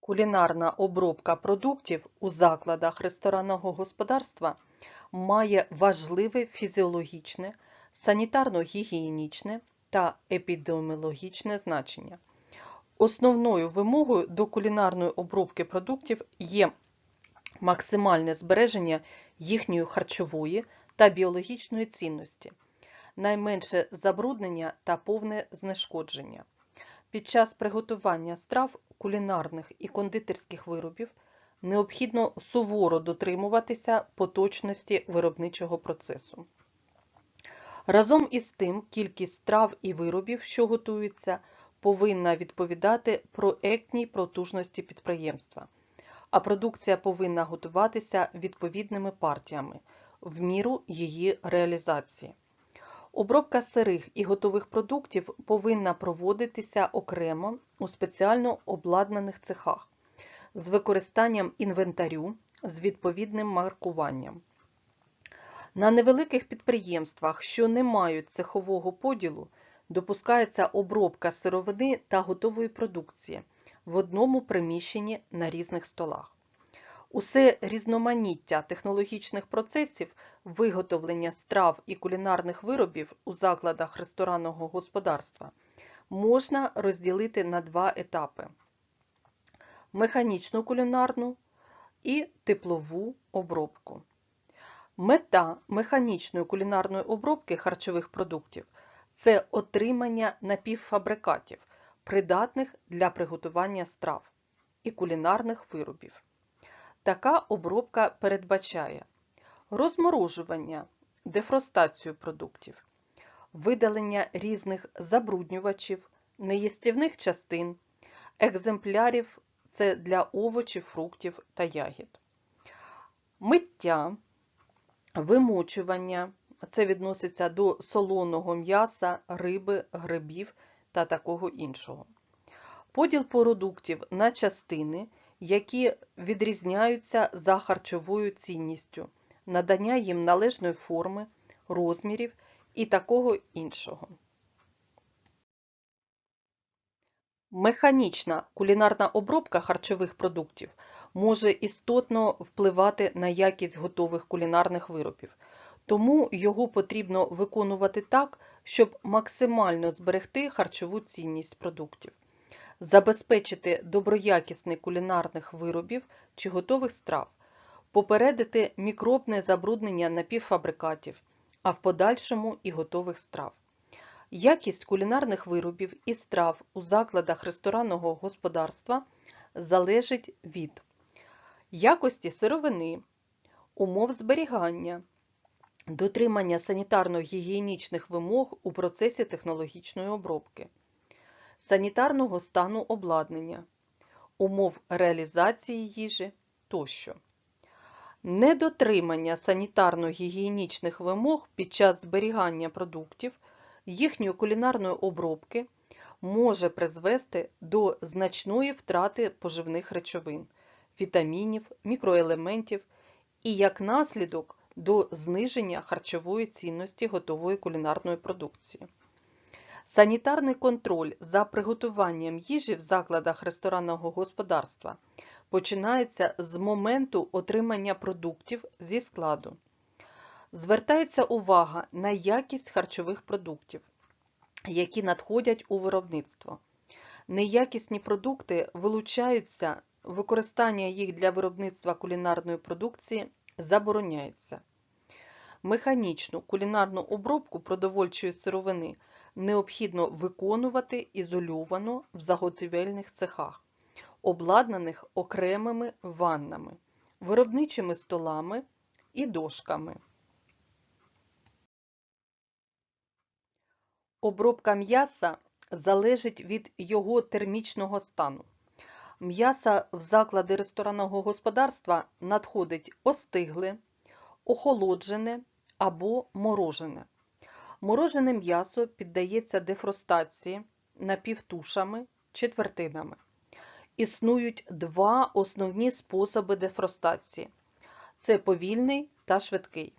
Кулінарна обробка продуктів у закладах ресторанного господарства має важливе фізіологічне, санітарно-гігієнічне та епідеміологічне значення. Основною вимогою до кулінарної обробки продуктів є максимальне збереження їхньої харчової та біологічної цінності, найменше забруднення та повне знешкодження. Під час приготування страв, кулінарних і кондитерських виробів необхідно суворо дотримуватися поточності виробничого процесу. Разом із тим, кількість страв і виробів, що готуються, повинна відповідати проектній потужності підприємства, а продукція повинна готуватися відповідними партіями в міру її реалізації. Обробка сирих і готових продуктів повинна проводитися окремо у спеціально обладнаних цехах з використанням інвентарю з відповідним маркуванням. На невеликих підприємствах, що не мають цехового поділу, допускається обробка сировини та готової продукції в одному приміщенні на різних столах. Усе різноманіття технологічних процесів виготовлення страв і кулінарних виробів у закладах ресторанного господарства можна розділити на два етапи: механічну кулінарну і теплову обробку. Мета механічної кулінарної обробки харчових продуктів це отримання напівфабрикатів, придатних для приготування страв і кулінарних виробів. Така обробка передбачає розморожування, дефростацію продуктів, видалення різних забруднювачів, неїстівних частин, екземплярів це для овочів, фруктів та ягід, миття, вимочування це відноситься до солоного м'яса, риби, грибів та такого іншого. Поділ продуктів на частини, які відрізняються за харчовою цінністю, надання їм належної форми, розмірів і такого іншого. Механічна кулінарна обробка харчових продуктів може істотно впливати на якість готових кулінарних виробів, тому його потрібно виконувати так, щоб максимально зберегти харчову цінність продуктів, забезпечити доброякісний кулінарних виробів чи готових страв, попередити мікробне забруднення напівфабрикатів, а в подальшому і готових страв. Якість кулінарних виробів і страв у закладах ресторанного господарства залежить від якості сировини, умов зберігання, дотримання санітарно-гігієнічних вимог у процесі технологічної обробки, санітарного стану обладнання, умов реалізації їжі тощо. Недотримання санітарно-гігієнічних вимог під час зберігання продуктів їхньої кулінарної обробки може призвести до значної втрати поживних речовин, вітамінів, мікроелементів і, як наслідок, до зниження харчової цінності готової кулінарної продукції. Санітарний контроль за приготуванням їжі в закладах ресторанного господарства починається з моменту отримання продуктів зі складу. Звертається увага на якість харчових продуктів, які надходять у виробництво. Неякісні продукти вилучаються, використання їх для виробництва кулінарної продукції забороняється. Механічну кулінарну обробку продовольчої сировини необхідно виконувати ізольовано в заготівельних цехах, обладнаних окремими ваннами, виробничими столами і дошками. Обробка м'яса залежить від його термічного стану. М'ясо в заклади ресторанного господарства надходить остигле, охолоджене або морожене. Морожене м'ясо піддається дефростації напівтушами четвертинами. Існують два основні способи дефростації це повільний та швидкий.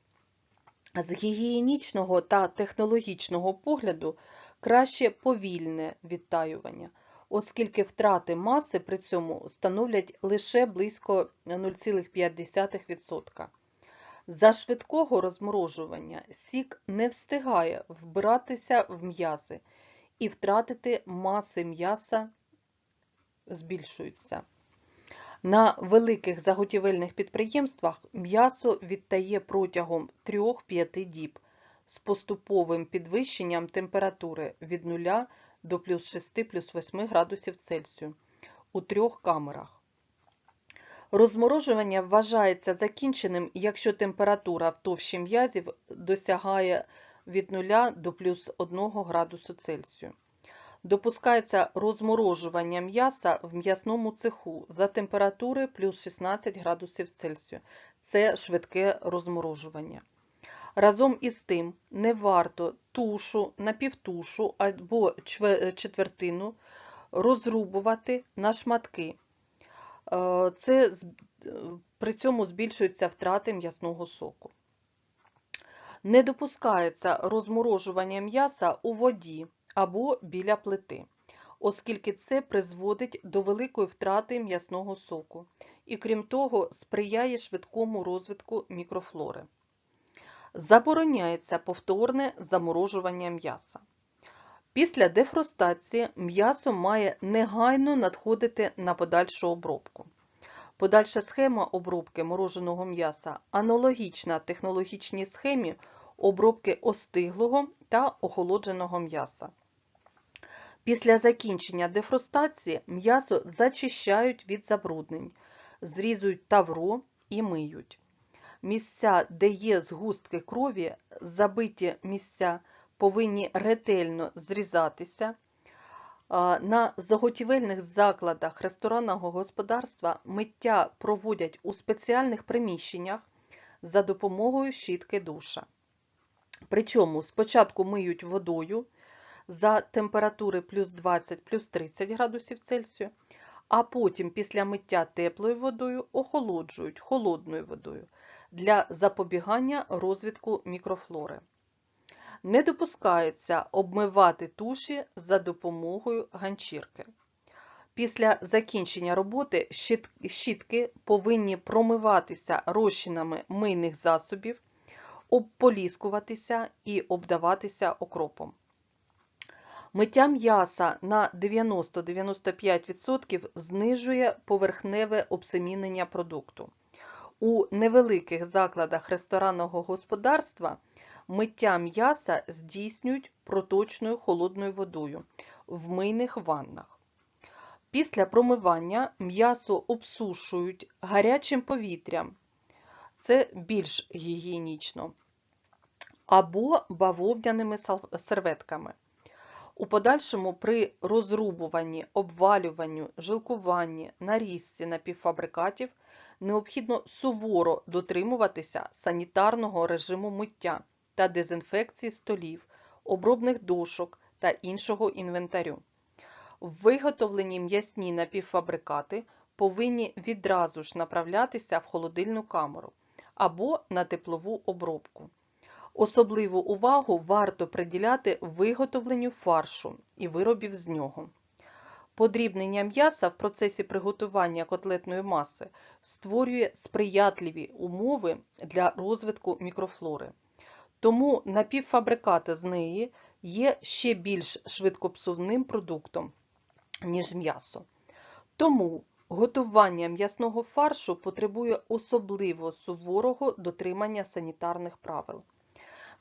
З гігієнічного та технологічного погляду краще повільне відтаювання, оскільки втрати маси при цьому становлять лише близько 0,5%. За швидкого розморожування сік не встигає вбиратися в м'язи і втратити маси м'яса збільшуються. На великих заготівельних підприємствах м'ясо відтає протягом 3-5 діб з поступовим підвищенням температури від 0 до плюс 6 плюс 8 градусів Цельсію у трьох камерах. Розморожування вважається закінченим, якщо температура в товщі м'язів досягає від 0 до плюс 1 градусу Цельсію. Допускається розморожування м'яса в м'ясному цеху за температури плюс 16 градусів Цельсію. Це швидке розморожування. Разом із тим не варто тушу, напівтушу або четвертину розрубувати на шматки. Е, це, При цьому збільшуються втрати м'ясного соку. Не допускається розморожування м'яса у воді або біля плити, оскільки це призводить до великої втрати м'ясного соку і, крім того, сприяє швидкому розвитку мікрофлори. Забороняється повторне заморожування м'яса. Після дефростації м'ясо має негайно надходити на подальшу обробку. Подальша схема обробки мороженого м'яса аналогічна технологічній схемі обробки остиглого та охолодженого м'яса. Після закінчення дефростації м'ясо зачищають від забруднень, зрізують тавро і миють. Місця, де є згустки крові, забиті місця повинні ретельно зрізатися. На заготівельних закладах ресторанного господарства миття проводять у спеціальних приміщеннях за допомогою щітки душа. Причому спочатку миють водою за температури плюс 20 плюс 30 градусів Цельсію, а потім після миття теплою водою охолоджують холодною водою для запобігання розвитку мікрофлори. Не допускається обмивати туші за допомогою ганчірки. Після закінчення роботи щітки повинні промиватися розчинами мийних засобів, обполіскуватися і обдаватися окропом. Миття м'яса на 90-95% знижує поверхневе обсемінення продукту. У невеликих закладах ресторанного господарства миття м'яса здійснюють проточною холодною водою в мийних ваннах. Після промивання м'ясо обсушують гарячим повітрям, це більш гігієнічно, або бавовняними серветками. У подальшому при розрубуванні, обвалюванні, жилкуванні, нарізці напівфабрикатів необхідно суворо дотримуватися санітарного режиму миття та дезінфекції столів, обробних дошок та іншого інвентарю. Виготовлені м'ясні напівфабрикати повинні відразу ж направлятися в холодильну камеру або на теплову обробку. Особливу увагу варто приділяти виготовленню фаршу і виробів з нього. Подрібнення м'яса в процесі приготування котлетної маси створює сприятливі умови для розвитку мікрофлори. Тому напівфабрикати з неї є ще більш швидкопсувним продуктом, ніж м'ясо. Тому готування м'ясного фаршу потребує особливо суворого дотримання санітарних правил.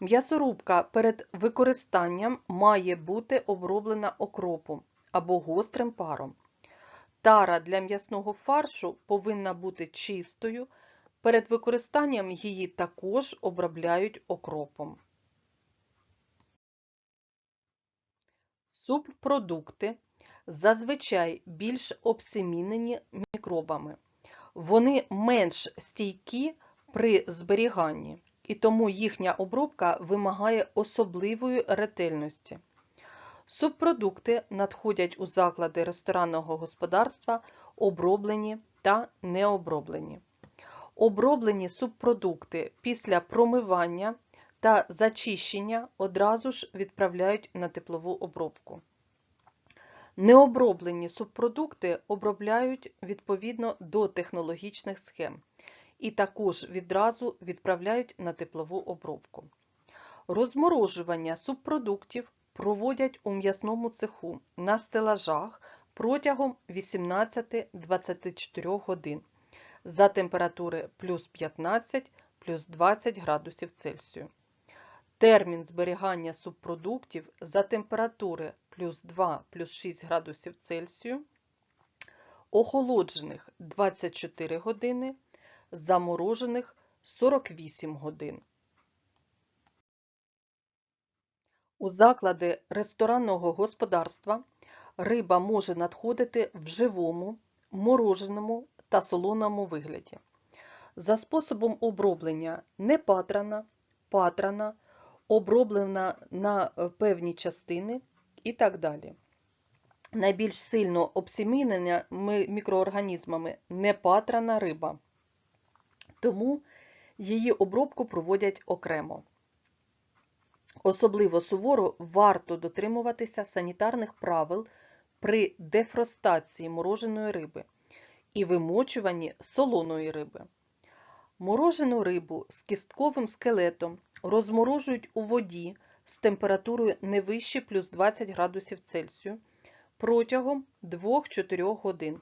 М'ясорубка перед використанням має бути оброблена окропом або гострим паром. Тара для м'ясного фаршу повинна бути чистою. Перед використанням її також обробляють окропом. Субпродукти зазвичай більш обсемінені мікробами. Вони менш стійкі при зберіганні, і тому їхня обробка вимагає особливої ретельності. Субпродукти надходять у заклади ресторанного господарства оброблені та необроблені. Оброблені субпродукти після промивання та зачищення одразу ж відправляють на теплову обробку. Необроблені субпродукти обробляють відповідно до технологічних схем і також відразу відправляють на теплову обробку. Розморожування субпродуктів проводять у м'ясному цеху на стелажах протягом 18-24 годин за температури плюс 15 плюс 20 градусів Цельсію. Термін зберігання субпродуктів за температури плюс 2 плюс 6 градусів Цельсію, охолоджених 24 години, заморожених 48 годин. У заклади ресторанного господарства риба може надходити в живому, мороженому та солоному вигляді. За способом оброблення непатрана, патрана, патрана, оброблена на е, певні частини і так далі. Найбільш сильно обсімінена мікроорганізмами непатрана риба, тому її обробку проводять окремо. Особливо суворо варто дотримуватися санітарних правил при дефростації мороженої риби і вимочуванні солоної риби. Морожену рибу з кістковим скелетом розморожують у воді з температурою не вище плюс 20 градусів Цельсію протягом 2-4 годин.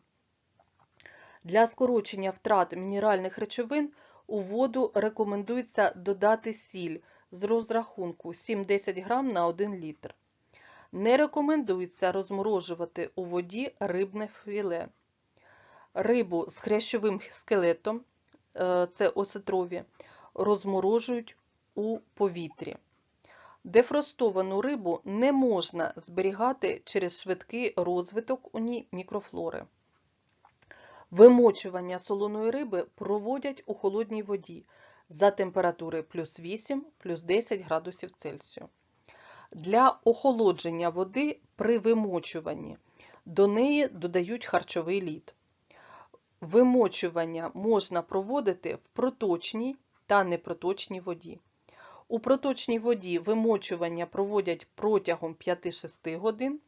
Для скорочення втрат мінеральних речовин у воду рекомендується додати сіль з розрахунку 7-10 г на 1 літр. Не рекомендується розморожувати у воді рибне філе. Рибу з хрящовим скелетом, е, це осетрові, розморожують у повітрі. Дефростовану рибу не можна зберігати через швидкий розвиток у ній мікрофлори. Вимочування солоної риби проводять у холодній воді за температури плюс 8 плюс 10 градусів Цельсію. Для охолодження води при вимочуванні до неї додають харчовий лід. Вимочування можна проводити в проточній та непроточній воді. У проточній воді вимочування проводять протягом 5-6 годин,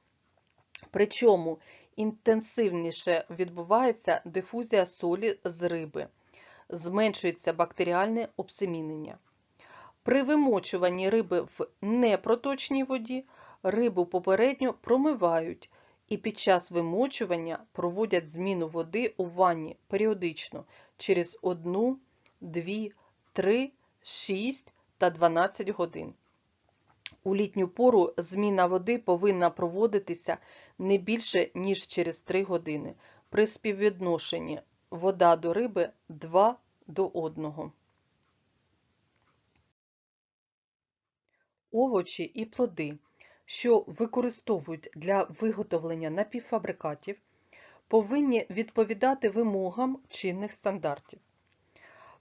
причому інтенсивніше відбувається дифузія солі з риби, зменшується бактеріальне обсемінення. При вимочуванні риби в непроточній воді рибу попередньо промивають і під час вимочування проводять зміну води у ванні періодично через 1, 2, 3, 6 та 12 годин. У літню пору зміна води повинна проводитися не більше, ніж через 3 години при співвідношенні вода до риби 2 до 1. Овочі і плоди, що використовують для виготовлення напівфабрикатів, повинні відповідати вимогам чинних стандартів.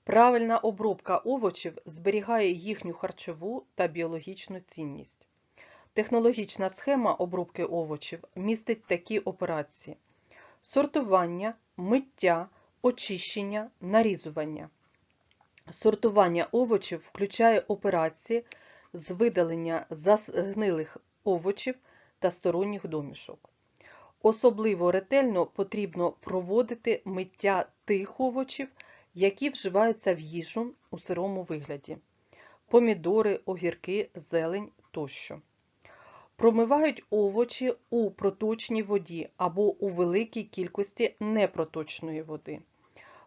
Правильна обробка овочів зберігає їхню харчову та біологічну цінність. Технологічна схема обробки овочів містить такі операції: сортування, миття, очищення, нарізування. Сортування овочів включає операції з видалення загнилих овочів та сторонніх домішок. Особливо ретельно потрібно проводити миття тих овочів, які вживаються в їжу у сирому вигляді помідори, огірки, зелень тощо. Промивають овочі у проточній воді або у великій кількості непроточної води.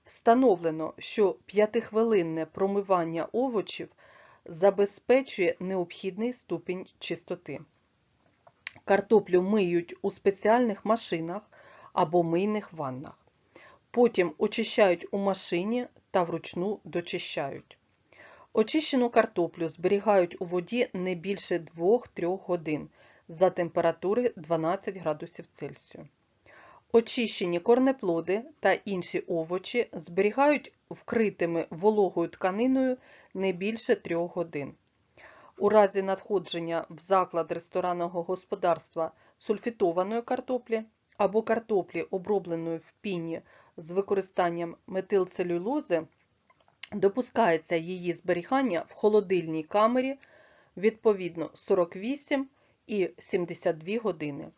Встановлено, що 5-хвилинне промивання овочів забезпечує необхідний ступінь чистоти. Картоплю миють у спеціальних машинах або мийних ваннах. Потім очищають у машині та вручну дочищають. Очищену картоплю зберігають у воді не більше 2-3 годин за температури 12 градусів Цельсію. Очищені корнеплоди та інші овочі зберігають вкритими вологою тканиною не більше 3 годин. У разі надходження в заклад ресторанного господарства сульфітованої картоплі або картоплі, обробленої в піні з використанням метилцелюлози, допускається її зберігання в холодильній камері відповідно 48 і 72 години.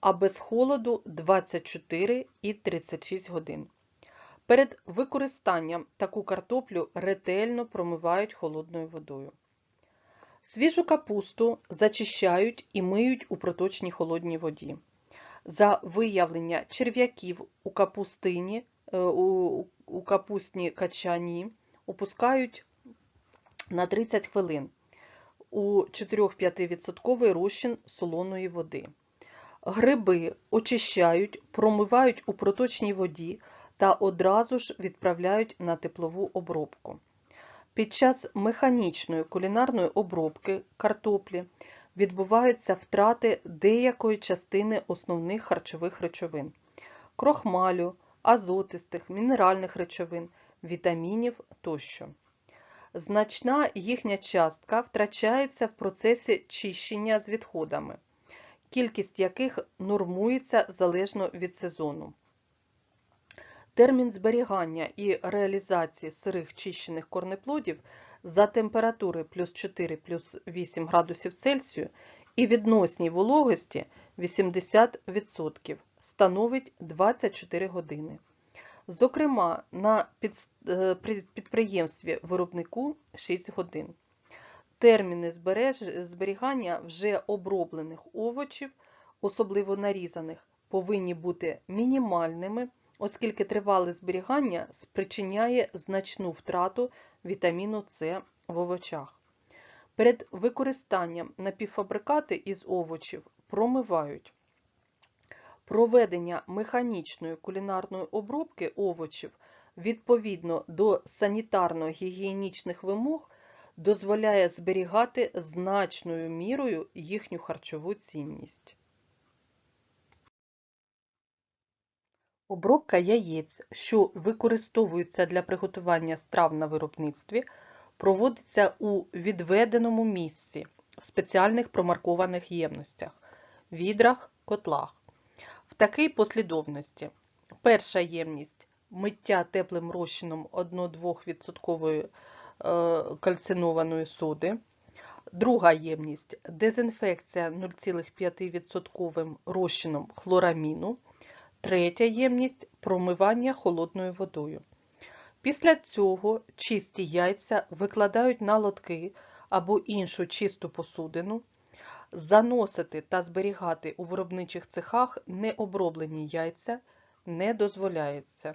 а без холоду 24 і 36 годин. Перед використанням таку картоплю ретельно промивають холодною водою. Свіжу капусту зачищають і миють у проточній холодній воді. За виявлення черв'яків у капустині, е, у, у капустній качані опускають на 30 хвилин у 4-5% розчин солоної води. Гриби очищають, промивають у проточній воді та одразу ж відправляють на теплову обробку. Під час механічної кулінарної обробки картоплі відбуваються втрати деякої частини основних харчових речовин крохмалю, азотистих, мінеральних речовин, вітамінів тощо. Значна їхня частка втрачається в процесі чищення з відходами, кількість яких нормується залежно від сезону. Термін зберігання і реалізації сирих чищених корнеплодів за температури плюс 4 плюс 8 градусів Цельсію і відносній вологості 80% становить 24 години. Зокрема, на е, при- підприємстві виробнику 6 годин. Терміни зберігання вже оброблених овочів, особливо нарізаних, повинні бути мінімальними, оскільки тривале зберігання спричиняє значну втрату вітаміну С в овочах. Перед використанням напівфабрикати із овочів промивають. Проведення механічної кулінарної обробки овочів відповідно до санітарно-гігієнічних вимог дозволяє зберігати значною мірою їхню харчову цінність. Обробка яєць, що використовуються для приготування страв на виробництві, проводиться у відведеному місці в спеціальних промаркованих ємностях, відрах, котлах. В такій послідовності. Перша ємність миття теплим розчином 1-2% е, кальцинованої соди. Друга ємність дезінфекція 0,5% розчином хлораміну. Третя ємність промивання холодною водою. Після цього чисті яйця викладають на лотки або іншу чисту посудину. Заносити та зберігати у виробничих цехах необроблені яйця не дозволяється.